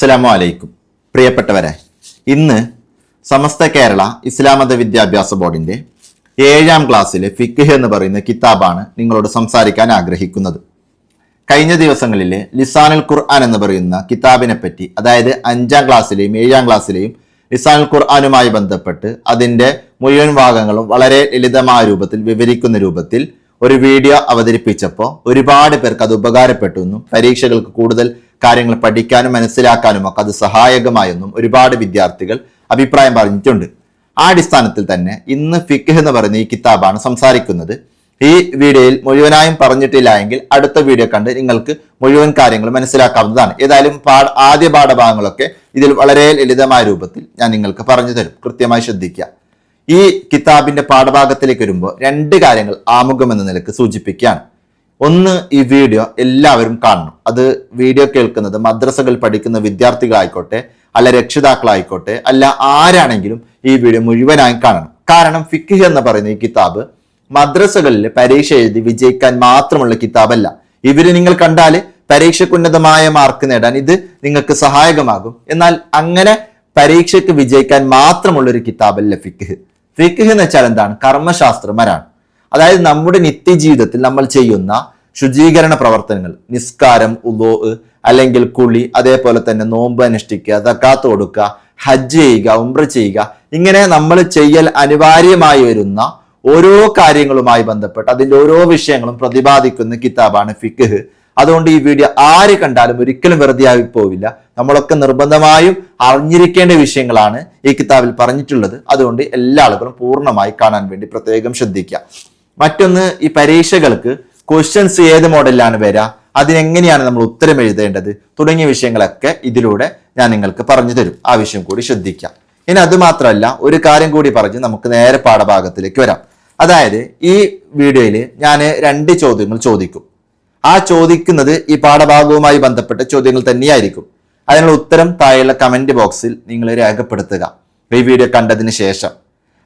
അസ്സലാമു അലൈക്കും. പ്രിയപ്പെട്ടവരെ ഇന്ന് സമസ്ത കേരള ഇസ്ലാമത വിദ്യാഭ്യാസ ബോർഡിന്റെ ഏഴാം ക്ലാസ്സിലെ ഫിഖ് എന്ന് പറയുന്ന കിതാബാണ് നിങ്ങളോട് സംസാരിക്കാൻ ആഗ്രഹിക്കുന്നത്. കഴിഞ്ഞ ദിവസങ്ങളിലെ ലിസാനുൽ ഖുർആൻ എന്ന് പറയുന്ന കിതാബിനെ പറ്റി അതായത് അഞ്ചാം ക്ലാസ്സിലെയും ഏഴാം ക്ലാസ്സിലെയും ലിസാനുൽ ഖുർആാനുമായി ബന്ധപ്പെട്ട് അതിന്റെ മുഴുവൻ ഭാഗങ്ങളും വളരെ ലളിതമായ രൂപത്തിൽ വിവരിക്കുന്ന രൂപത്തിൽ ഒരു വീഡിയോ അവതരിപ്പിച്ചപ്പോൾ ഒരുപാട് പേർക്ക് അത് ഉപകാരപ്പെട്ടു എന്നും പരീക്ഷകൾക്ക് കൂടുതൽ കാര്യങ്ങൾ പഠിക്കാനും മനസ്സിലാക്കാനും ഒക്കെ അത് സഹായകമായെന്നും ഒരുപാട് വിദ്യാർത്ഥികൾ അഭിപ്രായം പറഞ്ഞിട്ടുണ്ട്. ആ അടിസ്ഥാനത്തിൽ തന്നെ ഇന്ന് ഫിഖ് എന്ന് പറയുന്ന ഈ കിതാബാണ് സംസാരിക്കുന്നത്. ഈ വീഡിയോയിൽ മുഴുവനായും പറഞ്ഞിട്ടില്ല എങ്കിൽ അടുത്ത വീഡിയോ കണ്ട് നിങ്ങൾക്ക് മുഴുവൻ കാര്യങ്ങൾ മനസ്സിലാക്കാവുന്നതാണ്. ഏതായാലും പാഠ ആദ്യ പാഠഭാഗങ്ങളൊക്കെ ഇതിൽ വളരെ ലളിതമായ രൂപത്തിൽ ഞാൻ നിങ്ങൾക്ക് പറഞ്ഞു തരും. കൃത്യമായി ശ്രദ്ധിക്കുക. ഈ കിതാബിന്റെ പാഠഭാഗത്തിലേക്ക് വരുമ്പോൾ രണ്ട് കാര്യങ്ങൾ ആമുഖം എന്ന നിലയ്ക്ക് സൂചിപ്പിക്കുകയാണ്. ഒന്ന് ഈ വീഡിയോ എല്ലാവരും കാണണം. അത് വീഡിയോ കേൾക്കുന്നത് മദ്രസകൾ പഠിക്കുന്ന വിദ്യാർത്ഥികളായിക്കോട്ടെ അല്ല രക്ഷിതാക്കളായിക്കോട്ടെ അല്ല ആരാണെങ്കിലും ഈ വീഡിയോ മുഴുവനായും കാണണം. കാരണം ഫിഖ് എന്ന് പറയുന്ന ഈ കിതാബ് മദ്രസകളിൽ പരീക്ഷ എഴുതി വിജയിക്കാൻ മാത്രമുള്ള കിതാബല്ല. ഇവർ നിങ്ങൾ കണ്ടാൽ പരീക്ഷയ്ക്ക് ഉന്നതമായ മാർക്ക് നേടാൻ ഇത് നിങ്ങൾക്ക് സഹായകമാകും. എന്നാൽ അങ്ങനെ പരീക്ഷയ്ക്ക് വിജയിക്കാൻ മാത്രമുള്ള ഒരു കിതാബല്ല ഫിഖ്. ഫിഖ് എന്ന് വെച്ചാൽ എന്താണ്? കർമ്മശാസ്ത്രമരാണ് അതായത് നമ്മുടെ നിത്യജീവിതത്തിൽ നമ്മൾ ചെയ്യുന്ന ശുചീകരണ പ്രവർത്തനങ്ങൾ നിസ്കാരം ഉദോ അല്ലെങ്കിൽ കുളി അതേപോലെ തന്നെ നോമ്പ് അനുഷ്ഠിക്കുക തക്കാത്ത് കൊടുക്കുക ഹജ്ജ് ചെയ്യുക ഉംറ ചെയ്യുക ഇങ്ങനെ നമ്മൾ ചെയ്യൽ അനിവാര്യമായി വരുന്ന ഓരോ കാര്യങ്ങളുമായി ബന്ധപ്പെട്ട് അതിന്റെ ഓരോ വിഷയങ്ങളും പ്രതിപാദിക്കുന്ന കിതാബാണ് ഫിഖ്. അതുകൊണ്ട് ഈ വീഡിയോ ആര് കണ്ടാലും ഒരിക്കലും വെറുതെ ആയി പോവില്ല. നമ്മളൊക്കെ നിർബന്ധമായും അറിഞ്ഞിരിക്കേണ്ട വിഷയങ്ങളാണ് ഈ കിതാബിൽ പറഞ്ഞിട്ടുള്ളത്. അതുകൊണ്ട് എല്ലാ ആളുകളും പൂർണമായി കാണാൻ വേണ്ടി പ്രത്യേകം ശ്രദ്ധിക്കുക. മറ്റൊന്ന് ഈ പരീക്ഷകൾക്ക് ക്വസ്റ്റ്യൻസ് ഏത് മോഡലിലാണ് വരിക അതിനെങ്ങനെയാണ് നമ്മൾ ഉത്തരം എഴുതേണ്ടത്? തുടങ്ങിയ വിഷയങ്ങളൊക്കെ ഇതിലൂടെ ഞാൻ നിങ്ങൾക്ക് പറഞ്ഞു തരും. ആ വിഷയം കൂടി ശ്രദ്ധിക്കാം. ഇനി അത് മാത്രമല്ല ഒരു കാര്യം കൂടി പറഞ്ഞ് നമുക്ക് നേരെ പാഠഭാഗത്തിലേക്ക് വരാം. അതായത് ഈ വീഡിയോയിൽ ഞാൻ രണ്ട് ചോദ്യങ്ങൾ ചോദിക്കും. ആ ചോദിക്കുന്നത് ഈ പാഠഭാഗവുമായി ബന്ധപ്പെട്ട ചോദ്യങ്ങൾ തന്നെയായിരിക്കും. അതിനുള്ള ഉത്തരം താഴെയുള്ള കമന്റ് ബോക്സിൽ നിങ്ങൾ രേഖപ്പെടുത്തുക. ഈ വീഡിയോ കണ്ടതിന് ശേഷം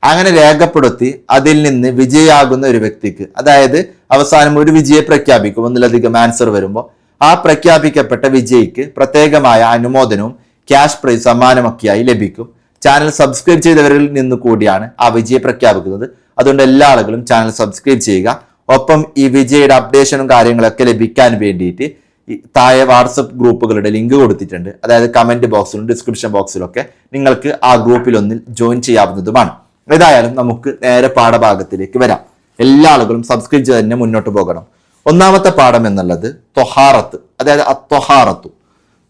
അങ്ങനെ രേഖപ്പെടുത്തി അതിൽ നിന്ന് വിജയാകുന്ന ഒരു വ്യക്തിക്ക്. അതായത് അവസാനം ഒരു വിജയെ പ്രഖ്യാപിക്കും. ഒന്നിലധികം ആൻസർ വരുമ്പോൾ ആ പ്രഖ്യാപിക്കപ്പെട്ട വിജയിക്ക് പ്രത്യേകമായ അനുമോദനവും ക്യാഷ് പ്രൈസ് സമ്മാനമൊക്കെയായി ലഭിക്കും. ചാനൽ സബ്സ്ക്രൈബ് ചെയ്തവരിൽ നിന്ന് കൂടിയാണ് ആ വിജയെ പ്രഖ്യാപിക്കുന്നത്. അതുകൊണ്ട് എല്ലാ ആളുകളും ചാനൽ സബ്സ്ക്രൈബ് ചെയ്യുക. ഒപ്പം ഈ വിജയുടെ അപ്ഡേഷനും കാര്യങ്ങളൊക്കെ ലഭിക്കാൻ വേണ്ടിയിട്ട് താഴെ വാട്സപ്പ് ഗ്രൂപ്പുകളുടെ ലിങ്ക് കൊടുത്തിട്ടുണ്ട്. അതായത് കമന്റ് ബോക്സിലും ഡിസ്ക്രിപ്ഷൻ ബോക്സിലൊക്കെ നിങ്ങൾക്ക് ആ ഗ്രൂപ്പിലൊന്നിൽ ജോയിൻ ചെയ്യാവുന്നതുമാണ്. ഏതായാലും നമുക്ക് നേരെ പാഠഭാഗത്തിലേക്ക് വരാം. എല്ലാ ആളുകളും സബ്സ്ക്രൈബ് ചെയ്ത് തന്നെ മുന്നോട്ട് പോകണം. ഒന്നാമത്തെ പാഠം എന്നുള്ളത് തൊഹാറത്ത് അതായത് അത്വഹാറത്തു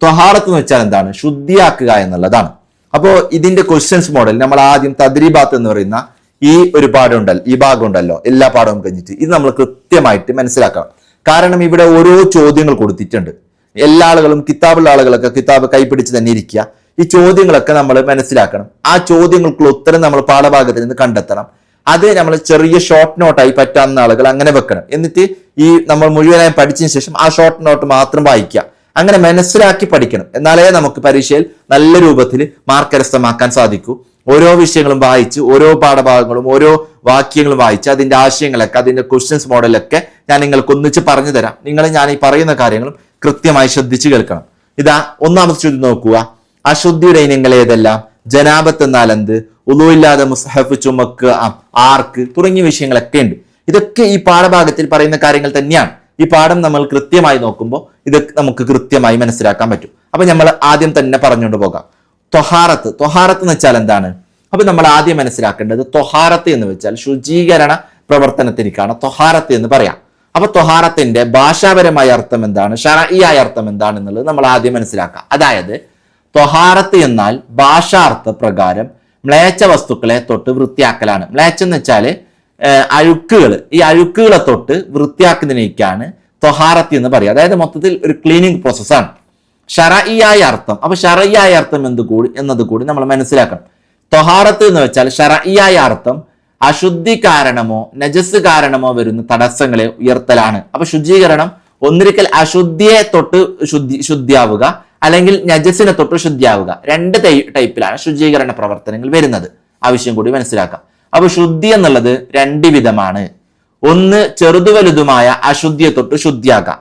ത്വഹാറത്ത് എന്ന് വെച്ചാൽ എന്താണ്? ശുദ്ധിയാക്കുക എന്നുള്ളതാണ്. അപ്പോൾ ഇതിന്റെ ക്വസ്റ്റ്യൻസ് മോഡൽ നമ്മൾ ആദ്യം തദ്രീബാത്ത് എന്ന് പറയുന്ന ഈ ഒരു പാഠം ഉണ്ടല്ലോ ഈ ഭാഗം ഉണ്ടല്ലോ എല്ലാ പാഠവും കഴിഞ്ഞിട്ട് ഇത് നമ്മൾ കൃത്യമായിട്ട് മനസ്സിലാക്കണം. കാരണം ഇവിടെ ഓരോ ചോദ്യങ്ങൾ കൊടുത്തിട്ടുണ്ട്. എല്ലാ ആളുകളും കിതാബുള്ള ആളുകളൊക്കെ കിതാബ് കൈപ്പിടിച്ച് തന്നെ ഇരിക്കുക. ഈ ചോദ്യങ്ങളൊക്കെ നമ്മൾ മനസ്സിലാക്കണം. ആ ചോദ്യങ്ങൾക്കുള്ള ഉത്തരം നമ്മൾ പാഠഭാഗത്തിൽ നിന്ന് കണ്ടെത്തണം. അത് നമ്മൾ ചെറിയ ഷോർട്ട് നോട്ടായി പറ്റാവുന്ന ആളുകൾ അങ്ങനെ വെക്കണം. എന്നിട്ട് ഈ നമ്മൾ മുഴുവനായി പഠിച്ചതിന് ശേഷം ആ ഷോർട്ട് നോട്ട് മാത്രം വായിക്കുക. അങ്ങനെ മനസ്സിലാക്കി പഠിക്കണം. എന്നാലേ നമുക്ക് പരീക്ഷയിൽ നല്ല രൂപത്തിൽ മാർക്ക് കരസ്ഥമാക്കാൻ സാധിക്കൂ. ഓരോ വിഷയങ്ങളും വായിച്ച് ഓരോ പാഠഭാഗങ്ങളും ഓരോ വാക്യങ്ങളും വായിച്ച് അതിന്റെ ആശയങ്ങളൊക്കെ അതിന്റെ ക്വസ്റ്റ്യൻസ് മോഡലൊക്കെ ഞാൻ നിങ്ങൾക്ക് ഒന്നിച്ച് പറഞ്ഞു തരാം നിങ്ങൾ ഞാൻ ഈ പറയുന്ന കാര്യങ്ങളും കൃത്യമായി ശ്രദ്ധിച്ചു കേൾക്കണം. ഇതാ ഒന്നാമത്തെ ചോദ്യം നോക്കുക. അശുദ്ധിയുടെ ഇനങ്ങൾ ഏതെല്ലാം? ജനാബത്ത് എന്നാൽ എന്ത് ഉളുവില്ലാതെ മുസ്ഹഫ് ചുമക്ക് ആർക്ക് തുടങ്ങിയ വിഷയങ്ങളൊക്കെ ഉണ്ട്. ഇതൊക്കെ ഈ പാഠഭാഗത്തിൽ പറയുന്ന കാര്യങ്ങൾ തന്നെയാണ്. ഈ പാഠം നമ്മൾ കൃത്യമായി നോക്കുമ്പോൾ ഇത് നമുക്ക് കൃത്യമായി മനസ്സിലാക്കാൻ പറ്റും. അപ്പൊ നമ്മൾ ആദ്യം തന്നെ പറഞ്ഞുകൊണ്ട് പോകാം. തൊഹാറത്ത്. തൊഹാറത്ത് എന്ന് വെച്ചാൽ എന്താണ്? അപ്പൊ നമ്മൾ ആദ്യം മനസ്സിലാക്കേണ്ടത് തൊഹാറത്ത് എന്ന് വെച്ചാൽ ശുചീകരണ പ്രവർത്തനത്തിനേക്കാണ് തൊഹാറത്ത് എന്ന് പറയാം. അപ്പൊ തൊഹാറത്തിന്റെ ഭാഷാപരമായ അർത്ഥം എന്താണ്? ഷറഇയായ അർത്ഥം എന്താണ് എന്നുള്ളത് നമ്മൾ ആദ്യം മനസ്സിലാക്കാം. അതായത് ത്വഹാറത്ത് എന്നാൽ ഭാഷാർത്ഥ പ്രകാരം മ്ലേച്ച വസ്തുക്കളെ തൊട്ട് വൃത്തിയാക്കലാണ്. മ്ലേച്ച എന്ന് വെച്ചാൽ അഴുക്കുകൾ ഈ അഴുക്കുകളെ തൊട്ട് വൃത്തിയാക്കുന്നതിനേക്കാണ് ത്വഹാറത്ത് എന്ന് പറയുക. അതായത് മൊത്തത്തിൽ ഒരു ക്ലീനിങ് പ്രോസസ്സാണ് ഷറഇയായ അർത്ഥം. അപ്പൊ ഷറഇയായ അർത്ഥം എന്ത് കൂടി എന്നത് കൂടി നമ്മൾ മനസ്സിലാക്കണം. ത്വഹാറത്ത് എന്ന് വെച്ചാൽ ഷറഇയായ അർത്ഥം അശുദ്ധി കാരണമോ നജസ് കാരണമോ വരുന്ന തടസ്സങ്ങളെ ഉയർത്തലാണ്. അപ്പൊ ശുചീകരണം ഒന്നിരിക്കൽ അശുദ്ധിയെ തൊട്ട് ശുദ്ധി ശുദ്ധിയാവുക. അല്ലെങ്കിൽ നജസിനെ തൊട്ട് ശുദ്ധിയാവുക. രണ്ട് ടൈപ്പിലാണ് ശുചീകരണ പ്രവർത്തനങ്ങൾ വരുന്നത്. ആവശ്യം കൂടി മനസ്സിലാക്കാം. അപ്പൊ ശുദ്ധി എന്നുള്ളത് രണ്ട് വിധമാണ്. ഒന്ന് ചെറുതു വലുതുമായ അശുദ്ധിയെ തൊട്ട് ശുദ്ധിയാക്കാം.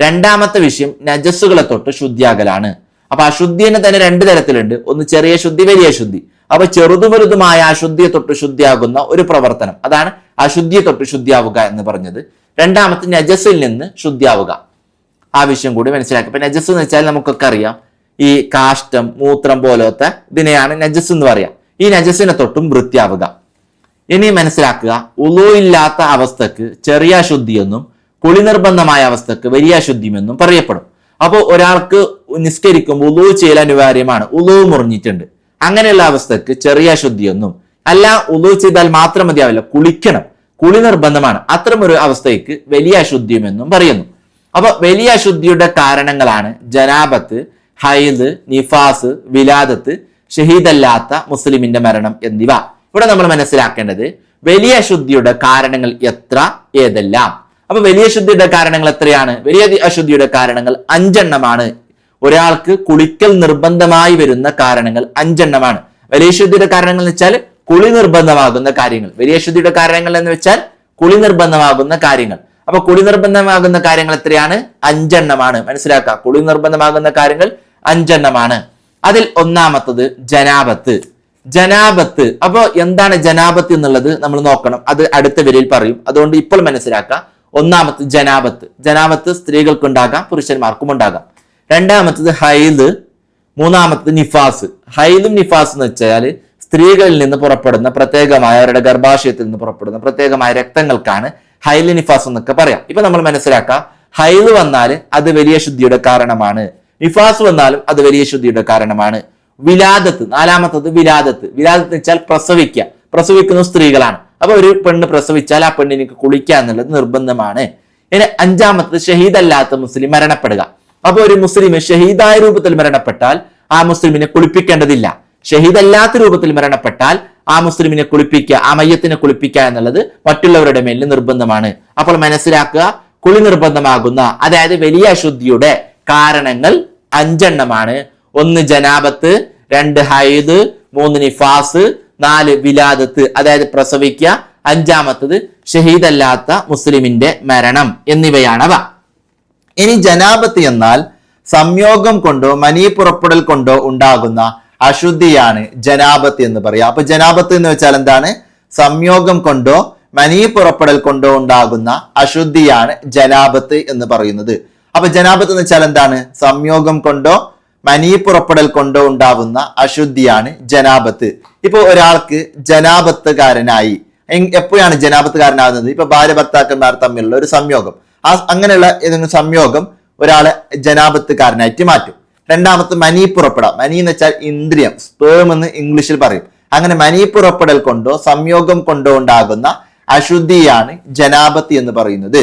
രണ്ടാമത്തെ വിഷയം നജസ്സുകളെ തൊട്ട് ശുദ്ധിയാകലാണ്. അപ്പൊ അശുദ്ധിനെ തന്നെ രണ്ട് തരത്തിലുണ്ട്. ഒന്ന് ചെറിയ ശുദ്ധി വലിയ ശുദ്ധി. അപ്പൊ ചെറുതു വലുതുമായ അശുദ്ധിയെ തൊട്ട് ശുദ്ധിയാകുന്ന ഒരു പ്രവർത്തനം. അതാണ് അശുദ്ധിയെ തൊട്ട് ശുദ്ധിയാവുക എന്ന് പറഞ്ഞത്. രണ്ടാമത്തെ നജസ്സിൽ നിന്ന് ശുദ്ധിയാവുക. ആ വിഷയം കൂടി മനസ്സിലാക്കുക ഇപ്പൊ നജസ് എന്ന് വെച്ചാൽ നമുക്കൊക്കെ അറിയാം. ഈ കാഷ്ടം മൂത്രം പോലത്തെ ഇതിനെയാണ് നജസ് എന്ന് പറയാം. ഈ നജസിനെ തൊട്ടും വൃത്തിയാവുക. ഇനി മനസ്സിലാക്കുക ഉളു ഇല്ലാത്ത അവസ്ഥക്ക് ചെറിയ അശുദ്ധിയെന്നും കുളി നിർബന്ധമായ അവസ്ഥക്ക് വലിയ അശുദ്ധിയെന്നും പറയപ്പെടും. അപ്പോൾ ഒരാൾക്ക് നിസ്കരിക്കുമ്പോൾ ഉളു ചെയ്യൽ അനിവാര്യമാണ്. ഉളു മുറിഞ്ഞിട്ടുണ്ട്. അങ്ങനെയുള്ള അവസ്ഥക്ക് ചെറിയ അശുദ്ധിയെന്നും അല്ല ഉളു ചെയ്താൽ മാത്രം മതിയാവില്ല കുളിക്കണം. കുളി നിർബന്ധമാണ് അത്തരമൊരു അവസ്ഥയ്ക്ക് വലിയ അശുദ്ധിയുമെന്നും പറയുന്നു. അപ്പൊ വലിയ അശുദ്ധിയുടെ കാരണങ്ങളാണ് ജനാബത്ത് ഹൈദ് നിഫാസ് വിലാദത്ത് ഷഹീദല്ലാത്ത മുസ്ലിമിന്റെ മരണം എന്നിവ. ഇവിടെ നമ്മൾ മനസ്സിലാക്കേണ്ടത് വലിയ അശുദ്ധിയുടെ കാരണങ്ങൾ എത്ര ഏതെല്ലാം? അപ്പൊ വലിയ ശുദ്ധിയുടെ കാരണങ്ങൾ എത്രയാണ്? വലിയ അശുദ്ധിയുടെ കാരണങ്ങൾ അഞ്ചെണ്ണമാണ്. ഒരാൾക്ക് കുളിക്കൽ നിർബന്ധമായി വരുന്ന കാരണങ്ങൾ അഞ്ചെണ്ണമാണ്. വലിയ ശുദ്ധിയുടെ കാരണങ്ങൾ എന്ന് വെച്ചാൽ കുളി നിർബന്ധമാകുന്ന കാര്യങ്ങൾ. വലിയ ശുദ്ധിയുടെ കാരണങ്ങൾ എന്ന് വെച്ചാൽ കുളി നിർബന്ധമാകുന്ന കാര്യങ്ങൾ. അപ്പൊ കുളി നിർബന്ധമാകുന്ന കാര്യങ്ങൾ എത്രയാണ്? അഞ്ചെണ്ണമാണ്. മനസ്സിലാക്കുക കുളി നിർബന്ധമാകുന്ന കാര്യങ്ങൾ അഞ്ചെണ്ണമാണ്. അതിൽ ഒന്നാമത്തത് ജനാപത്ത്. ജനാപത്ത്. അപ്പോ എന്താണ് ജനാപത്ത് എന്നുള്ളത് നമ്മൾ നോക്കണം. അത് അടുത്ത വരിയിൽ പറയും. അതുകൊണ്ട് ഇപ്പോൾ മനസ്സിലാക്കുക ഒന്നാമത്ത് ജനാപത്ത്. ജനാപത്ത് സ്ത്രീകൾക്കുണ്ടാകാം പുരുഷന്മാർക്കും ഉണ്ടാകാം. രണ്ടാമത്തത് ഹൈദ്. മൂന്നാമത്തത് നിഫാസ്. ഹൈദും നിഫാസ് എന്ന് വെച്ചാൽ സ്ത്രീകളിൽ നിന്ന് പുറപ്പെടുന്ന പ്രത്യേകമായ അവരുടെ ഗർഭാശയത്തിൽ നിന്ന് പുറപ്പെടുന്ന പ്രത്യേകമായ രക്തങ്ങൾക്കാണ് ഹൈൽ നിഫാസ് എന്നൊക്കെ പറയാം. ഇപ്പൊ നമ്മൾ മനസ്സിലാക്കാം ഹൈൽ വന്നാൽ അത് വലിയ ശുദ്ധിയുടെ കാരണമാണ്. നിഫാസ് വന്നാലും അത് വലിയ ശുദ്ധിയുടെ കാരണമാണ്. വിലാദത്ത് നാലാമത്തത് വിലാദത്ത്. വിലാദത്ത് വെച്ചാൽ പ്രസവിക്കുക പ്രസവിക്കുന്ന സ്ത്രീകളാണ്. അപ്പൊ ഒരു പെണ്ണ് പ്രസവിച്ചാൽ ആ പെണ്ണിന് കുളിക്കുക എന്നുള്ളത് നിർബന്ധമാണ്. ഇനി അഞ്ചാമത്തത് ഷഹീദല്ലാത്ത മുസ്ലിം മരണപ്പെടുക. അപ്പൊ ഒരു മുസ്ലിം ഷഹീദായ രൂപത്തിൽ മരണപ്പെട്ടാൽ ആ മുസ്ലിമിനെ കുളിപ്പിക്കേണ്ടതില്ല. ഷഹീദ് ഷഹീദല്ലാത്ത രൂപത്തിൽ മരണപ്പെട്ടാൽ ആ മുസ്ലിമിനെ കുളിപ്പിക്കുക ആ മയ്യത്തിനെ കുളിപ്പിക്കുക എന്നുള്ളത് മറ്റുള്ളവരുടെ മേലിൽ നിർബന്ധമാണ്. അപ്പോൾ മനസ്സിലാക്കുക കുളി നിർബന്ധമാകുന്ന അതായത് വലിയ അശുദ്ധിയുടെ കാരണങ്ങൾ അഞ്ചെണ്ണമാണ്. ഒന്ന് ജനാബത്ത് രണ്ട് ഹൈദ് മൂന്ന് നിഫാസ് നാല് വിലാദത്ത് അതായത് പ്രസവിക്കുക. അഞ്ചാമത്തത് ഷഹീദല്ലാത്ത മുസ്ലിമിന്റെ മരണം എന്നിവയാണവ. ഇനി ജനാപത്ത് എന്നാൽ സംയോഗം കൊണ്ടോ മനി പുറപ്പെടൽ കൊണ്ടോ ഉണ്ടാകുന്ന അശുദ്ധിയാണ് ജനാപത്ത് എന്ന് പറയാം അപ്പൊ ജനാപത്ത് എന്ന് വെച്ചാൽ എന്താണ്? സംയോഗം കൊണ്ടോ മനി പുറപ്പെടൽ കൊണ്ടോ ഉണ്ടാകുന്ന അശുദ്ധിയാണ് ജനാപത്ത് എന്ന് പറയുന്നത്. അപ്പൊ ജനാപത്ത് എന്ന് വെച്ചാൽ എന്താണ്? സംയോഗം കൊണ്ടോ മനി പുറപ്പെടൽ കൊണ്ടോ ഉണ്ടാകുന്ന അശുദ്ധിയാണ് ജനാപത്ത്. ഇപ്പൊ ഒരാൾക്ക് ജനാപത്തുകാരനായി എപ്പോഴാണ് ജനാപത്തുകാരനാകുന്നത്? ഇപ്പൊ ഭാര്യ ഭർത്താക്കന്മാർ തമ്മിലുള്ള ഒരു സംയോഗം. ആ അങ്ങനെയുള്ള ഏതെങ്കിലും സംയോഗം ഒരാളെ ജനാപത്തുകാരനായിട്ട് മാറ്റും. രണ്ടാമത്തെ മനി പുറപ്പെടാം. മനി എന്ന് വെച്ചാൽ ഇന്ദ്രിയം സ്പേം എന്ന് ഇംഗ്ലീഷിൽ പറയും. അങ്ങനെ മനി പുറപ്പെടൽ കൊണ്ടോ സംയോഗം കൊണ്ടോ ഉണ്ടാകുന്ന അശുദ്ധിയാണ് ജനാപത്തി എന്ന് പറയുന്നത്.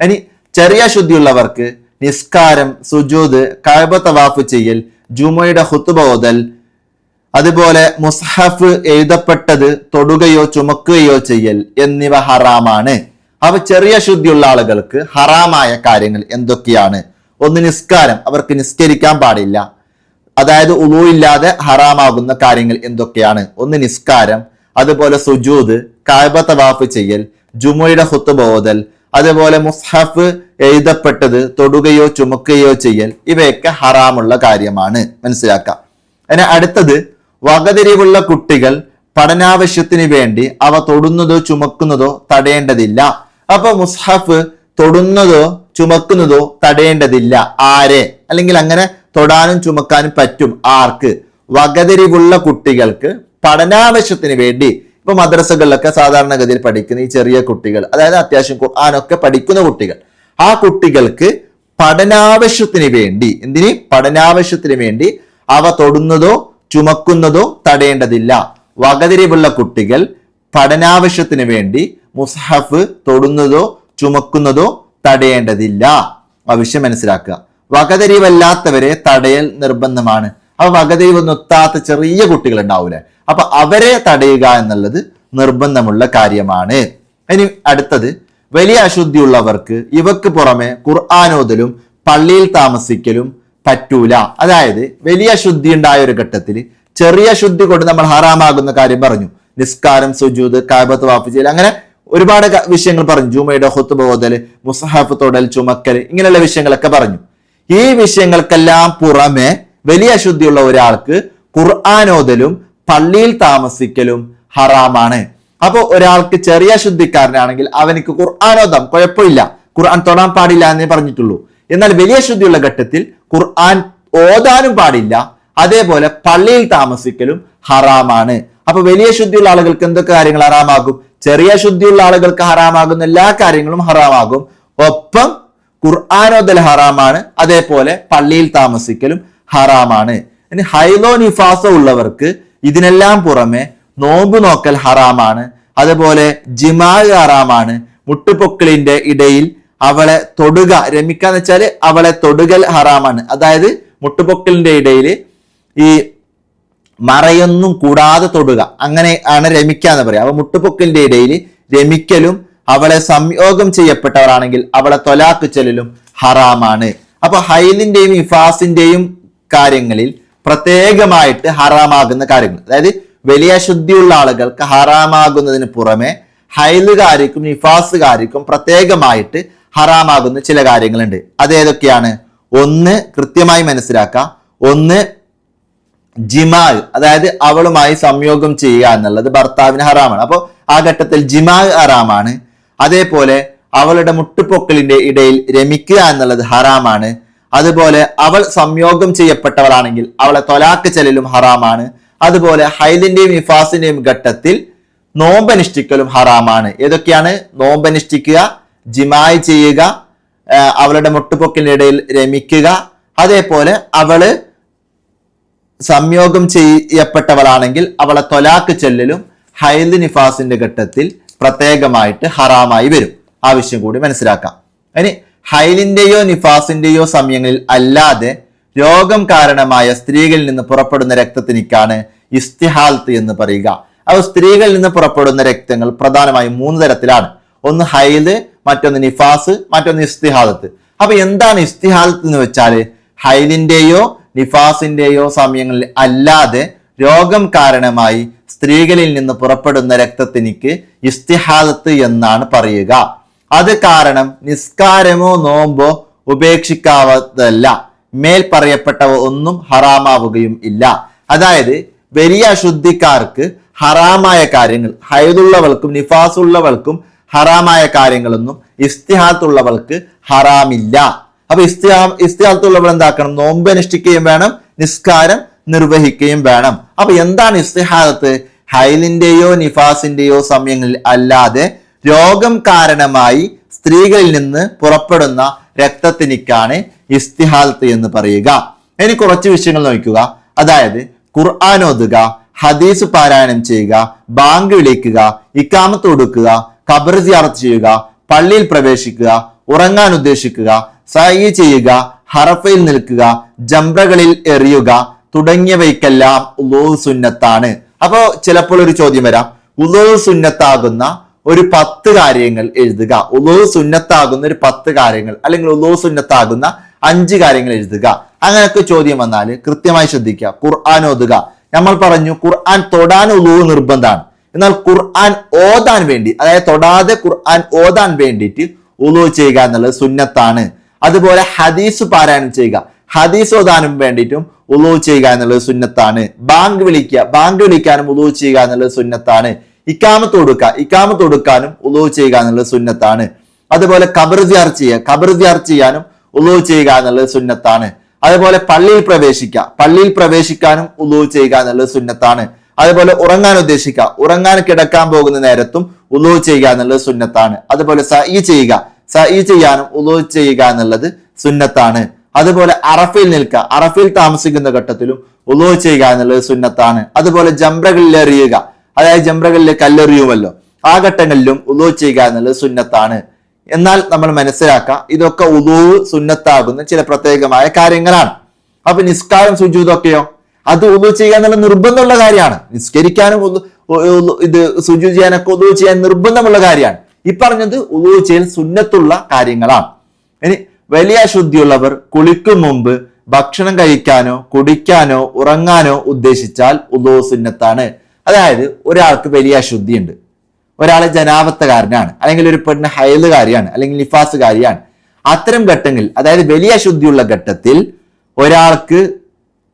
ഇനി ചെറിയ അശുദ്ധിയുള്ളവർക്ക് നിസ്കാരം സുജൂദ് കഅബ തവാഫ് ചെയ്യൽ ജുമയുടെ ഹുത്തുബ ഓതൽ അതുപോലെ മുസ്ഹഫ് എഴുതപ്പെട്ടത് തൊടുകയോ ചുമക്കുകയോ ചെയ്യൽ എന്നിവ ഹറാമാണ്. അവ ചെറിയ ശുദ്ധിയുള്ള ആളുകൾക്ക് ഹറാമായ കാര്യങ്ങൾ എന്തൊക്കെയാണ്? ഒന്ന് നിസ്കാരം. അവർക്ക് നിസ്കരിക്കാൻ പാടില്ല. അതായത് ഉളുവില്ലാതെ ഹറാമാകുന്ന കാര്യങ്ങൾ എന്തൊക്കെയാണ്? ഒന്ന് നിസ്കാരം അതുപോലെ സുജൂദ് കായബ തവാഫ് ചെയ്യൽ ജുമുയുടെ ഹുത്തുബ ഓതൽ അതുപോലെ മുസ്ഹഫ് എഴുതപ്പെട്ടത് തൊടുകയോ ചുമക്കുകയോ ചെയ്യൽ ഇവയൊക്കെ ഹറാമുള്ള കാര്യമാണ്. മനസ്സിലാക്കാം. അതിന് അടുത്തത് വകതിരിവുള്ള കുട്ടികൾ പഠനാവശ്യത്തിന് വേണ്ടി അവ തൊടുന്നതോ ചുമക്കുന്നതോ തടയേണ്ടതില്ല. അപ്പൊ മുസ്ഹഫ് തൊടുന്നതോ ചുമക്കുന്നതോ തടയേണ്ടതില്ല. ആരെ? അല്ലെങ്കിൽ അങ്ങനെ തൊടാനും ചുമക്കാനും പറ്റും. ആർക്ക്? വകതിരിവുള്ള കുട്ടികൾക്ക് പഠനാവശ്യത്തിന് വേണ്ടി. ഇപ്പൊ മദ്രസകളിലൊക്കെ സാധാരണഗതിയിൽ പഠിക്കുന്ന ഈ ചെറിയ കുട്ടികൾ അതായത് അത്യാവശ്യം ഖുർആാനൊക്കെ പഠിക്കുന്ന കുട്ടികൾ ആ കുട്ടികൾക്ക് പഠനാവശ്യത്തിന് വേണ്ടി എന്തിന്? പഠനാവശ്യത്തിന് വേണ്ടി അവ തൊടുന്നതോ ചുമക്കുന്നതോ തടയേണ്ടതില്ല. വകതിരിവുള്ള കുട്ടികൾ പഠനാവശ്യത്തിന് വേണ്ടി മുസ്ഹഫ് തൊടുന്നതോ ചുമക്കുന്നതോ തടയേണ്ടതില്ല. ആ വിഷയം മനസ്സിലാക്കുക. വകതിരിവല്ലാത്തവരെ തടയൽ നിർബന്ധമാണ്. അപ്പൊ വകതിരിവൊന്നും എത്താത്ത ചെറിയ കുട്ടികൾ ഉണ്ടാവൂലെ അപ്പൊ അവരെ തടയുക എന്നുള്ളത് നിർബന്ധമുള്ള കാര്യമാണ്. ഇനി അടുത്തത് വലിയ അശുദ്ധിയുള്ളവർക്ക് ഇവക്ക് പുറമെ ഖുർആാനോദലും പള്ളിയിൽ താമസിക്കലും പറ്റൂല. അതായത് വലിയ ശുദ്ധി ഉണ്ടായ ഒരു ഘട്ടത്തിൽ ചെറിയ ശുദ്ധി കൊണ്ട് നമ്മൾ ഹറാമാകുന്ന കാര്യം പറഞ്ഞു. നിസ്കാരം സുജൂദ് കാബത്ത് ചെയ്യൽ അങ്ങനെ ഒരുപാട് വിഷയങ്ങൾ പറഞ്ഞു. ജുമയുടെ ഹുത്തുബ ഓതൽ മുസഹാഫ് തൊടൽ ചുമക്കൽ ഇങ്ങനെയുള്ള വിഷയങ്ങളൊക്കെ പറഞ്ഞു. ഈ വിഷയങ്ങൾക്കെല്ലാം പുറമെ വലിയ അശുദ്ധിയുള്ള ഒരാൾക്ക് ഖുർആാനോതലും പള്ളിയിൽ താമസിക്കലും ഹറാമാണ്. അപ്പോൾ ഒരാൾക്ക് ചെറിയ ശുദ്ധിക്കാരനാണെങ്കിൽ അവനിക്ക് ഖുർആാനോദം കുഴപ്പമില്ല. ഖുർആൻ തൊടാൻ പാടില്ല എന്നേ പറഞ്ഞിട്ടുള്ളൂ. എന്നാൽ വലിയ ശുദ്ധിയുള്ള ഘട്ടത്തിൽ ഖുർആൻ ഓതാനും പാടില്ല. അതേപോലെ പള്ളിയിൽ താമസിക്കലും ഹറാമാണ്. അപ്പൊ വലിയ ശുദ്ധിയുള്ള ആളുകൾക്ക് എന്തൊക്കെ കാര്യങ്ങൾ ഹറാമാകും? ചെറിയ ശുദ്ധിയുള്ള ആളുകൾക്ക് ഹറാമാകുന്ന എല്ലാ കാര്യങ്ങളും ഹറാമാകും. ഒപ്പം ഖുർആാനോദൽ ഹറാമാണ് അതേപോലെ പള്ളിയിൽ താമസിക്കലും ഹറാമാണ്. ഇനി ഹൈലോ നിഫാസോ ഉള്ളവർക്ക് ഇതിനെല്ലാം പുറമെ നോമ്പ് നോക്കൽ ഹറാമാണ് അതുപോലെ ജിമാ ഹറാമാണ്. മുട്ടുപൊക്കിളിന്റെ ഇടയിൽ അവളെ തൊടുക രമിക്കാന്ന് വെച്ചാൽ അവളെ തൊടുകൽ ഹറാമാണ്. അതായത് മുട്ടുപൊക്കിളിന്റെ ഇടയിൽ ഈ മറയൊന്നും കൂടാതെ തൊടുക. അങ്ങനെ ആണ് രമിക്കുക എന്ന് പറയുക. അപ്പൊ മുട്ടുപൊക്കലിന്റെ ഇടയിൽ രമിക്കലും അവളെ സംയോഗം ചെയ്യപ്പെട്ടവരാണെങ്കിൽ അവളെ തൊലാക്ക് ചെല്ലലും ഹറാമാണ്. അപ്പൊ ഹൈലിന്റെയും ഇഫാസിന്റെയും കാര്യങ്ങളിൽ പ്രത്യേകമായിട്ട് ഹറാമാകുന്ന കാര്യങ്ങൾ. അതായത് വലിയ ശുദ്ധിയുള്ള ആളുകൾക്ക് ഹറാമാകുന്നതിന് പുറമെ ഹൈലുകാർക്കും ഇഫാസുകാർക്കും പ്രത്യേകമായിട്ട് ഹറാമാകുന്ന ചില കാര്യങ്ങളുണ്ട്. അതേതൊക്കെയാണ് ഒന്ന് കൃത്യമായി മനസ്സിലാക്കുക. ഒന്ന് ജിമാ അതായത് അവളുമായി സംയോഗം ചെയ്യുക എന്നുള്ളത് ഭർത്താവിന് ഹറാമാണ്. അപ്പോൾ ആ ഘട്ടത്തിൽ ജിമാ ഹറാമാണ്. അതേപോലെ അവളുടെ മുട്ടുപൊക്കലിന്റെ ഇടയിൽ രമിക്കുക എന്നുള്ളത് ഹറാമാണ്. അതുപോലെ അവൾ സംയോഗം ചെയ്യപ്പെട്ടവളാണെങ്കിൽ അവളെ തൊലാക്ക് ചെല്ലലും ഹറാമാണ്. അതുപോലെ ഹൈലിന്റെയും ഇഫാസിന്റെയും ഘട്ടത്തിൽ നോമ്പനുഷ്ഠിക്കലും ഹറാമാണ്. ഏതൊക്കെയാണ്? നോമ്പനുഷ്ഠിക്കുക ജിമായി ചെയ്യുക അവളുടെ മുട്ടുപൊക്കലിന്റെ ഇടയിൽ രമിക്കുക. അതേപോലെ അവൾ സംയോഗം ചെയ്യപ്പെട്ടവളാണെങ്കിൽ അവളെ തൊലാക്ക് ചെല്ലലും ഹൈദ് നിഫാസിന്റെ ഘട്ടത്തിൽ പ്രത്യേകമായിട്ട് ഹറാമായി വരും. ആവശ്യം കൂടി മനസ്സിലാക്കാം. ഇനി ഹൈലിന്റെയോ നിഫാസിന്റെയോ സമയങ്ങളിൽ അല്ലാതെ രോഗം കാരണമായ സ്ത്രീകളിൽ നിന്ന് പുറപ്പെടുന്ന രക്തത്തിനിക്കാണ് ഇസ്തിഹാൽത്ത് എന്ന് പറയുക. അവ സ്ത്രീകളിൽ നിന്ന് പുറപ്പെടുന്ന രക്തങ്ങൾ പ്രധാനമായും മൂന്ന് തരത്തിലാണ്. ഒന്ന് ഹൈൽ മറ്റൊന്ന് നിഫാസ് മറ്റൊന്ന് ഇസ്തിഹാദത്ത്. അപ്പൊ എന്താണ് ഇസ്തിഹാദത്ത് എന്ന് വെച്ചാൽ ഹൈലിന്റെയോ നിഫാസിന്റെയോ സമയങ്ങളിൽ അല്ലാതെ രോഗം കാരണമായി സ്ത്രീകളിൽ നിന്ന് പുറപ്പെടുന്ന രക്തത്തിനിക്ക് ഇസ്തിഹാദത്ത് എന്നാണ് പറയുക. അത് കാരണം നിസ്കാരമോ നോമ്പോ ഉപേക്ഷിക്കാവതല്ല മേൽ പറയപ്പെട്ടവ ഒന്നും ഹറാമാവുകയും ഇല്ല. അതായത് വലിയ അശുദ്ധിക്കാർക്ക് ഹറാമായ കാര്യങ്ങൾ ഹൈദുള്ളവൾക്കും നിഫാസുള്ളവൾക്കും ഹറാമായ കാര്യങ്ങളൊന്നും ഇസ്തിഹാത്തുള്ളവൾക്ക് ഹറാമില്ല. അപ്പൊ ഇസ്തിയാ ഇസ്തിഹാത്തുള്ളവൾ എന്താക്കണം? നോമ്പ് അനുഷ്ഠിക്കുകയും വേണം നിസ്കാരം നിർവഹിക്കുകയും വേണം. അപ്പൊ എന്താണ് ഇസ്തിഹാദത്ത്? ഹൈലിന്റെയോ നിഫാസിന്റെയോ സമയങ്ങളിൽ അല്ലാതെ രോഗം കാരണമായി സ്ത്രീകളിൽ നിന്ന് പുറപ്പെടുന്ന രക്തത്തിനിക്കാണ് ഇസ്തിഹാദത്ത് എന്ന് പറയുക. ഇനി കുറച്ച് വിഷയങ്ങൾ നോക്കുക. അതായത് ഖുർആൻ ഓതുക ഹദീസ് പാരായണം ചെയ്യുക ബാങ്ക് വിളിക്കുക ഇക്കാമത്ത് കൊടുക്കുക ഖബർ സിയാറത്ത് ചെയ്യുക പള്ളിയിൽ പ്രവേശിക്കുക ഉറങ്ങാൻ ഉദ്ദേശിക്കുക സഹി ചെയ്യുക ഹറഫയിൽ നിൽക്കുക ജംറകളിൽ എറിയുക തുടങ്ങിയവയ്ക്കെല്ലാം ഉലോ സുന്നത്താണ്. അപ്പോ ചിലപ്പോൾ ഒരു ചോദ്യം വരാം. ഉലോ സുന്നത്താകുന്ന ഒരു പത്ത് കാര്യങ്ങൾ എഴുതുക. ഉലോ സുന്നത്താകുന്ന ഒരു പത്ത് കാര്യങ്ങൾ അല്ലെങ്കിൽ ഉലോ സുന്നത്താകുന്ന അഞ്ച് കാര്യങ്ങൾ എഴുതുക. അങ്ങനെയൊക്കെ ചോദ്യം വന്നാൽ കൃത്യമായി ശ്രദ്ധിക്കുക. ഖുർആൻ ഓതുക. നമ്മൾ പറഞ്ഞു ഖുർആൻ തൊടാൻ ഉലു നിർബന്ധമാണ്. എന്നാൽ ഖുർആൻ ഓതാൻ വേണ്ടി അതായത് തൊടാതെ ഖുർആൻ ഓതാൻ വേണ്ടിയിട്ട് ഉലു ചെയ്യുക എന്നുള്ളത് സുന്നത്താണ്. അതുപോലെ ഹദീസ് പാരായണം ചെയ്യുക. ഹദീസ് ഓതാനും വേണ്ടിയിട്ടും ഉലു ചെയ്യുക എന്നുള്ളത് സുന്നത്താണ്. ബാങ്ക് വിളിക്കുക ബാങ്ക് വിളിക്കാനും ഉലു ചെയ്യുക എന്നുള്ളത് സുന്നത്താണ്. ഇക്കാമത്ത് കൊടുക്കുക ഇക്കാമത്ത് കൊടുക്കാനും ഉലു ചെയ്യുക എന്നുള്ളത് സുന്നത്താണ്. അതുപോലെ കബർ സിയാർ ചെയ്യുക കബർ സിയാർ ചെയ്യാനും ഉലു ചെയ്യുക എന്നുള്ളത് സുന്നത്താണ്. അതുപോലെ പള്ളിയിൽ പ്രവേശിക്കുക പള്ളിയിൽ പ്രവേശിക്കാനും ഉലു ചെയ്യുക എന്നുള്ളത് സുന്നത്താണ്. അതുപോലെ ഉറങ്ങാൻ ഉദ്ദേശിക്കുക ഉറങ്ങാൻ കിടക്കാൻ പോകുന്ന നേരത്തും ഉലു ചെയ്യുക എന്നുള്ളത് സുന്നത്താണ്. അതുപോലെ സഈ ചെയ്യുക സഈ ചെയ്യാനും ഉളു ചെയ്യുക എന്നുള്ളത് സുന്നത്താണ്. അതുപോലെ അറഫയിൽ നിൽക്കുക അറഫയിൽ താമസിക്കുന്ന ഘട്ടത്തിലും ഉളു ചെയ്യുക എന്നുള്ളത് സുന്നത്താണ്. അതുപോലെ ജംറകളിൽ എറിയുക അതായത് ജംറകളിൽ കല്ലെറിയുമല്ലോ ആ ഘട്ടങ്ങളിലും ഉളു ചെയ്യുക എന്നുള്ളത് സുന്നത്താണ്. എന്നാൽ നമ്മൾ മനസ്സിലാക്കുക ഇതൊക്കെ ഉലു സുന്നത്താകുന്ന ചില പ്രത്യേകമായ കാര്യങ്ങളാണ്. അപ്പൊ നിസ്കാരം സുജൂതൊക്കെയോ? അത് ഉളു ചെയ്യുക എന്നുള്ള നിർബന്ധമുള്ള കാര്യമാണ്. നിസ്കരിക്കാനും ഇത് സുജു ചെയ്യാനൊക്കെ ഉദു ചെയ്യാൻ നിർബന്ധമുള്ള കാര്യമാണ്. ഈ പറഞ്ഞത് ഉദു ചെയ്യൽ സുന്നത്തുള്ള കാര്യങ്ങളാണ്. ഇനി വലിയ അശുദ്ധിയുള്ളവർ കുളിക്കും മുമ്പ് ഭക്ഷണം കഴിക്കാനോ കുടിക്കാനോ ഉറങ്ങാനോ ഉദ്ദേശിച്ചാൽ ഉദു സുന്നത്താണ്. അതായത് ഒരാൾക്ക് വലിയ അശുദ്ധിയുണ്ട് ഒരാൾ ജനാപത്തകാരനാണ് അല്ലെങ്കിൽ ഒരു പെണ്ണ് ഹൈലുകാരിയാണ് അല്ലെങ്കിൽ നിഫാസുകാരിയാണ്. അത്തരം ഘട്ടങ്ങളിൽ അതായത് വലിയ അശുദ്ധിയുള്ള ഘട്ടത്തിൽ ഒരാൾക്ക്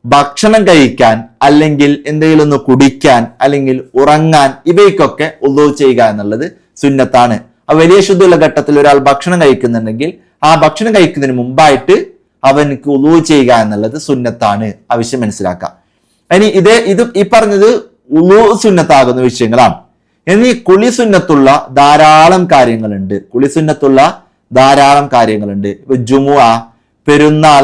ഭക്ഷണം കഴിക്കാൻ അല്ലെങ്കിൽ എന്തെങ്കിലും ഒന്ന് കുടിക്കാൻ അല്ലെങ്കിൽ ഉറങ്ങാൻ ഇവയ്ക്കൊക്കെ ഉള്ളൂ ചെയ്യുക എന്നുള്ളത് സുന്നത്താണ്. ആ വലിയ ശുദ്ധിയുള്ള ഘട്ടത്തിൽ ഒരാൾ ഭക്ഷണം കഴിക്കുന്നുണ്ടെങ്കിൽ ആ ഭക്ഷണം കഴിക്കുന്നതിന് മുമ്പായിട്ട് അവനക്ക് ഉളൂ ചെയ്യുക എന്നുള്ളത് സുന്നത്താണ്. ആവശ്യം മനസ്സിലാക്കാം. ഇനി ഇത് ഇത് ഈ പറഞ്ഞത് ഉളൂ സുന്നത്താകുന്ന വിഷയങ്ങളാണ്. ഇനി കുളി സുന്നത്തുള്ള ധാരാളം കാര്യങ്ങളുണ്ട്. കുളി സുന്നത്തുള്ള ധാരാളം കാര്യങ്ങളുണ്ട്. ഇപ്പൊ ജുമുഅ പെരുന്നാൾ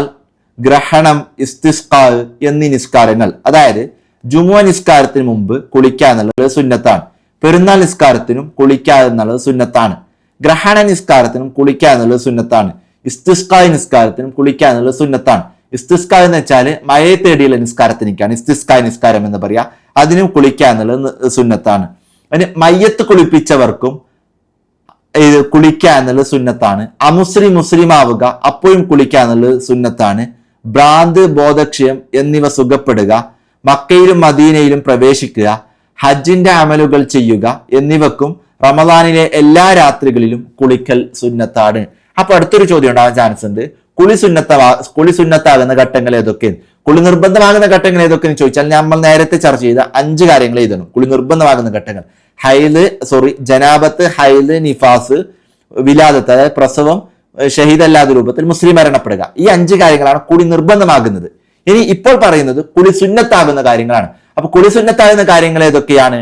ഗ്രഹണം ഇസ്തിസ്കാൽ എന്നീ നിസ്കാരങ്ങൾ. അതായത് ജുമുഅ നിസ്കാരത്തിന് മുമ്പ് കുളിക്കുക എന്നുള്ളത് സുന്നത്താണ്. പെരുന്നാൾ നിസ്കാരത്തിനും കുളിക്കുക എന്നുള്ളത് സുന്നത്താണ്. ഗ്രഹണ നിസ്കാരത്തിനും കുളിക്കുക എന്നുള്ളത് സുന്നത്താണ്. ഇസ്തിസ്കായ നിസ്കാരത്തിനും കുളിക്കുക എന്നുള്ളത് സുന്നത്താണ്. ഇസ്തിസ്ക എന്ന് വെച്ചാൽ മഴയെ തേടിയുള്ള നിസ്കാരത്തിനേക്കാണ്. ഇസ്തിസ്കായ നിസ്കാരം എന്ന് പറയാ. അതിനും കുളിക്കുക എന്നുള്ളത് സുന്നത്താണ്. അതിന് മയ്യത്ത് കുളിപ്പിച്ചവർക്കും കുളിക്കുക എന്നുള്ളത് സുന്നത്താണ്. അമുസ്ലിം മുസ്ലിം ആവുക അപ്പോഴും കുളിക്കുക എന്നുള്ളത് സുന്നത്താണ്. ഭ്രാന്ത് ബോധക്ഷയം എന്നിവ സുഖപ്പെടുക മക്കയിലും മദീനയിലും പ്രവേശിക്കുക ഹജ്ജിന്റെ അമലുകൾ ചെയ്യുക എന്നിവക്കും റമദാനിലെ എല്ലാ രാത്രികളിലും കുളിക്കൽ സുന്നത്താണ്. അപ്പൊ അടുത്തൊരു ചോദ്യം ഉണ്ടാവാൻ ചാൻസ് ഉണ്ട്. കുളി സുന്നത്ത കുളി സുന്നത്താകുന്ന ഘട്ടങ്ങൾ ഏതൊക്കെ? കുളി നിർബന്ധമാകുന്ന ഘട്ടങ്ങൾ ഏതൊക്കെ എന്ന് ചോദിച്ചാൽ നമ്മൾ നേരത്തെ ചർച്ച ചെയ്ത അഞ്ച് കാര്യങ്ങൾ എഴുതണം. കുളി നിർബന്ധമാകുന്ന ഘട്ടങ്ങൾ. ഹൈൽ സോറി ജനാബത്ത് ഹൈൽ നിഫാസ് വിലാദത്ത് അതായത് പ്രസവം ഷഹീദ് ഷഹീദല്ലാത്ത രൂപത്തിൽ മുസ്ലിം മരണപ്പെടുക. ഈ അഞ്ച് കാര്യങ്ങളാണ് കുളി നിർബന്ധമാകുന്നത്. ഇനി ഇപ്പോൾ പറയുന്നത് കുളി സുന്നത്താകുന്ന കാര്യങ്ങളാണ്. അപ്പൊ കുളി സുന്നത്താകുന്ന കാര്യങ്ങൾ ഏതൊക്കെയാണ്?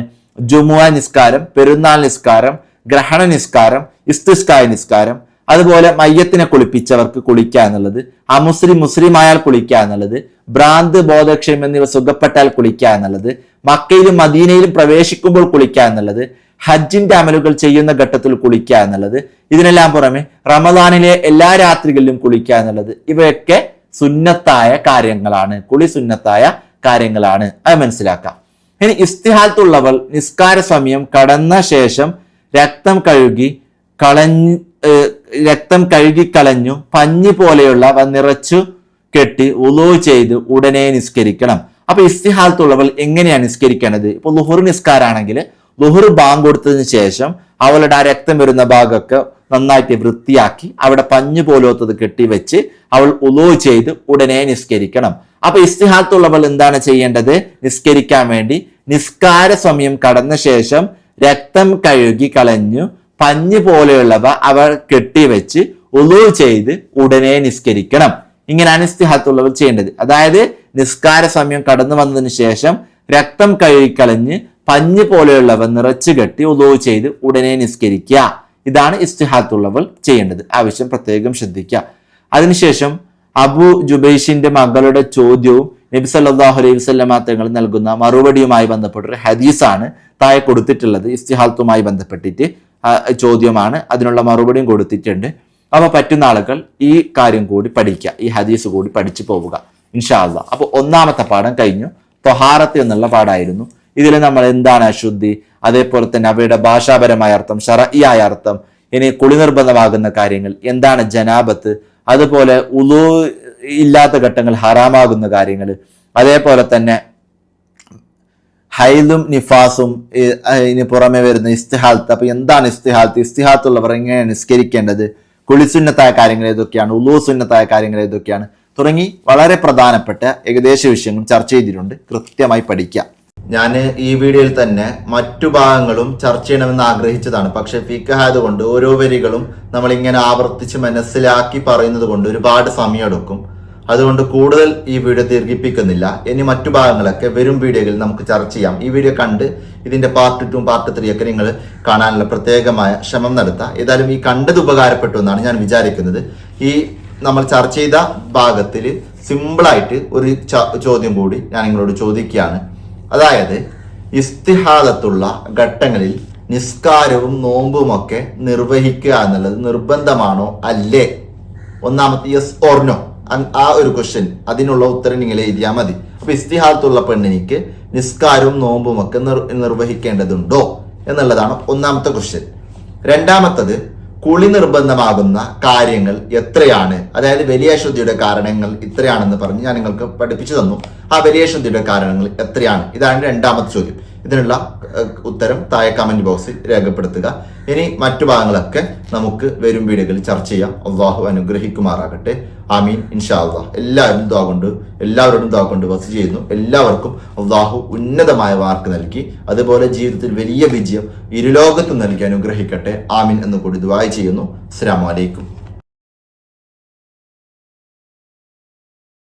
ജുമുഅ നിസ്കാരം പെരുന്നാൾ നിസ്കാരം ഗ്രഹണ നിസ്കാരം ഇസ്തിസ്കായ നിസ്കാരം അതുപോലെ മയ്യത്തിനെ കുളിപ്പിച്ചവർക്ക് കുളിക്കുക എന്നുള്ളത് അമുസ്ലിം മുസ്ലിം ആയാൽ കുളിക്കുക എന്നുള്ളത് ഭ്രാന്ത് ബോധക്ഷയം എന്നിവ സുഖപ്പെട്ടാൽ കുളിക്കുക എന്നുള്ളത് മക്കയിലും മദീനയിലും പ്രവേശിക്കുമ്പോൾ കുളിക്കുക എന്നുള്ളത് ഹജ്ജിന്റെ അമലുകൾ ചെയ്യുന്ന ഘട്ടത്തിൽ കുളിക്കുക എന്നുള്ളത് ഇതിനെല്ലാം പുറമെ റമദാനിലെ എല്ലാ രാത്രികളിലും കുളിക്കുക എന്നുള്ളത് ഇവയൊക്കെ സുന്നത്തായ കാര്യങ്ങളാണ്. കുളി സുന്നത്തായ കാര്യങ്ങളാണ് അത് മനസ്സിലാക്കാം. ഇനി ഇസ്തിഹാത്തുള്ളവൾ നിസ്കാര സമയം കടന്ന ശേഷം രക്തം കഴുകി കളഞ്ഞ് രക്തം കഴുകി കളഞ്ഞു പഞ്ഞി പോലെയുള്ളവ നിറച്ചു കെട്ടി ഉലോ ചെയ്ത് ഉടനെ നിസ്കരിക്കണം. അപ്പൊ ഇസ്തിഹാലത്തുള്ളവൾ എങ്ങനെയാണ് നിസ്കരിക്കേണ്ടത് ഇപ്പൊ ലുഹുർ നിസ്കാരാണെങ്കിൽ ലുഹുർ ബാങ്ക് കൊടുത്തതിന് ശേഷം അവളുടെ ആ രക്തം വരുന്ന ഭാഗമൊക്കെ നന്നായിട്ട് വൃത്തിയാക്കി അവിടെ പഞ്ഞു പോലത്തത് കെട്ടിവെച്ച് അവൾ ഉലോ ചെയ്ത് ഉടനെ നിസ്കരിക്കണം. അപ്പൊ ഇസ്തിഹാത്തുള്ളവൾ എന്താണ് ചെയ്യേണ്ടത്? നിസ്കരിക്കാൻ വേണ്ടി നിസ്കാര സമയം കടന്ന ശേഷം രക്തം കഴുകി കളഞ്ഞു പഞ്ഞു പോലെയുള്ളവ അവർ കെട്ടിവെച്ച് ഉലോ ചെയ്ത് ഉടനെ നിസ്കരിക്കണം. ഇങ്ങനെയാണ് ഇസ്തിഹാത്തുള്ളവർ ചെയ്യേണ്ടത്. അതായത് നിസ്കാര സമയം കടന്നു വന്നതിന് ശേഷം രക്തം കഴുകിക്കളഞ്ഞ് പഞ്ഞ് പോലെയുള്ളവ നിറച്ചു കെട്ടി ഉലോ ചെയ്ത് ഉടനെ നിസ്കരിക്കുക. ഇതാണ് ഇസ്തിഹാത്തുള്ളവൾ ചെയ്യേണ്ടത്. ആവശ്യം പ്രത്യേകം ശ്രദ്ധിക്കുക. അതിനുശേഷം അബു ജുബൈഷിന്റെ മകളുടെ ചോദ്യവും നബി സല്ലാഹു അലൈഹി വസല്ലമ തങ്ങൾ നൽകുന്ന മറുപടിയുമായി ബന്ധപ്പെട്ട ഒരു ഹദീസാണ് താഴെ കൊടുത്തിട്ടുള്ളത്. ഇസ്തിഹാത്തുമായി ബന്ധപ്പെട്ടിട്ട് ചോദ്യമാണ്. അതിനുള്ള മറുപടിയും കൊടുത്തിട്ടുണ്ട്. അപ്പൊ പറ്റുന്ന ആളുകൾ ഈ കാര്യം കൂടി പഠിക്കുക. ഈ ഹദീസ് കൂടി പഠിച്ചു പോവുക. ഇൻഷാ അള്ളാ. അപ്പൊ ഒന്നാമത്തെ പാഠം കഴിഞ്ഞു. തൊഹാറത്ത് എന്നുള്ള പാഠമായിരുന്നു ഇതിൽ നമ്മൾ എന്താണ് അശുദ്ധി? അതേപോലെ തന്നെ അവയുടെ ഭാഷാപരമായ അർത്ഥം ഷറഇയായ അർത്ഥം ഇനി കുളി നിർബന്ധമാകുന്ന കാര്യങ്ങൾ എന്താണ് ജനാബത്ത്? അതുപോലെ ഉലു ഇല്ലാത്ത ഘട്ടങ്ങൾ ഹറാമാകുന്ന കാര്യങ്ങൾ അതേപോലെ തന്നെ ഹൈലും നിഫാസും ഇതിന് പുറമെ വരുന്ന ഇസ്തിഹാൽത്ത് അപ്പൊ എന്താണ് ഇസ്തിഹാൽത്ത് ഇസ്തിഹാത്തുള്ളവർ എങ്ങനെയാണ് നിസ്കരിക്കേണ്ടത്? കുളിസുന്നത്തായ കാര്യങ്ങൾ ഏതൊക്കെയാണ്? ഉലൂസുന്നത്തായ കാര്യങ്ങൾ ഏതൊക്കെയാണ്? തുടങ്ങി വളരെ പ്രധാനപ്പെട്ട ഏകദേശ വിഷയങ്ങൾ ചർച്ച ചെയ്തിട്ടുണ്ട്. കൃത്യമായി പഠിക്കുക ഞാൻ ഈ വീഡിയോയിൽ തന്നെ മറ്റു ഭാഗങ്ങളും ചർച്ച ചെയ്യണമെന്ന് ആഗ്രഹിച്ചതാണ്. പക്ഷെ ഫിക്ക് ആയതുകൊണ്ട് ഓരോ വരികളും നമ്മൾ ഇങ്ങനെ ആവർത്തിച്ച് മനസ്സിലാക്കി പറയുന്നത് കൊണ്ട് ഒരുപാട് സമയമെടുക്കും. അതുകൊണ്ട് കൂടുതൽ ഈ വീഡിയോ ദീർഘിപ്പിക്കുന്നില്ല. ഇനി മറ്റു ഭാഗങ്ങളൊക്കെ വരും വീഡിയോയിൽ നമുക്ക് ചർച്ച ചെയ്യാം. ഈ വീഡിയോ കണ്ട് ഇതിന്റെ പാർട്ട് ടു പാർട്ട് ത്രീ ഒക്കെ നിങ്ങൾ കാണാനുള്ള പ്രത്യേകമായ ശ്രമം നടത്താം. ഏതായാലും ഈ കണ്ടത് ഉപകാരപ്പെട്ടു എന്നാണ് ഞാൻ വിചാരിക്കുന്നത്. ഈ നമ്മൾ ചർച്ച ചെയ്ത ഭാഗത്തിൽ സിമ്പിളായിട്ട് ഒരു ചോദ്യം കൂടി ഞാൻ നിങ്ങളോട് ചോദിക്കുകയാണ്. അതായത് ഇസ്തിഹാദത്തുള്ള ഘട്ടങ്ങളിൽ നിസ്കാരവും നോമ്പുമൊക്കെ നിർവഹിക്കുക എന്നുള്ളത് നിർബന്ധമാണോ അല്ലേ? ഒന്നാമത്തെ യെസ് ഓർ നോ ആ ഒരു ക്വസ്റ്റ്യൻ അതിനുള്ള ഉത്തരം നിങ്ങൾ എഴുതിയാൽ മതി. അപ്പൊ ഇസ്തിഹാദത്തുള്ള പെണ്ണിനിക്ക് നിസ്കാരവും നോമ്പും ഒക്കെ നിർ നിർവഹിക്കേണ്ടതുണ്ടോ എന്നുള്ളതാണ് ഒന്നാമത്തെ ക്വസ്റ്റ്യൻ രണ്ടാമത്തത് കുളി നിർബന്ധമാകുന്ന കാര്യങ്ങൾ എത്രയാണ്? അതായത് വലിയ അശുദ്ധിയുടെ കാരണങ്ങൾ ഇത്രയാണെന്ന് പറഞ്ഞ് ഞാൻ നിങ്ങൾക്ക് പഠിപ്പിച്ചു തന്നു. ആ വലിയ ശുദ്ധിയുടെ കാരണങ്ങൾ എത്രയാണ്? ഇതാണ് രണ്ടാമത്തെ ചോദ്യം. ഇതിനുള്ള ഉത്തരം താഴെ കമന്റ് ബോക്സിൽ രേഖപ്പെടുത്തുക. ഇനി മറ്റു ഭാഗങ്ങളൊക്കെ നമുക്ക് വരും വീടുകളിൽ ചർച്ച ചെയ്യാം. അള്ളാഹു അനുഗ്രഹിക്കുമാറാകട്ടെ. ആമീൻ. ഇൻഷാ അള്ളാഹ് എല്ലാവരും കൊണ്ട് എല്ലാവരോടും കൊണ്ട് വസ് ചെയ്യുന്നു. എല്ലാവർക്കും അള്ളാഹു ഉന്നതമായ വാർക്ക് നൽകി. അതുപോലെ ജീവിതത്തിൽ വലിയ വിജയം ഇരുലോകത്തും നൽകി. അനുഗ്രഹിക്കട്ടെ. ആമീൻ എന്ന് കൂടി ദ്വായ ചെയ്യുന്നു. അസ്സലാമു അലൈക്കും.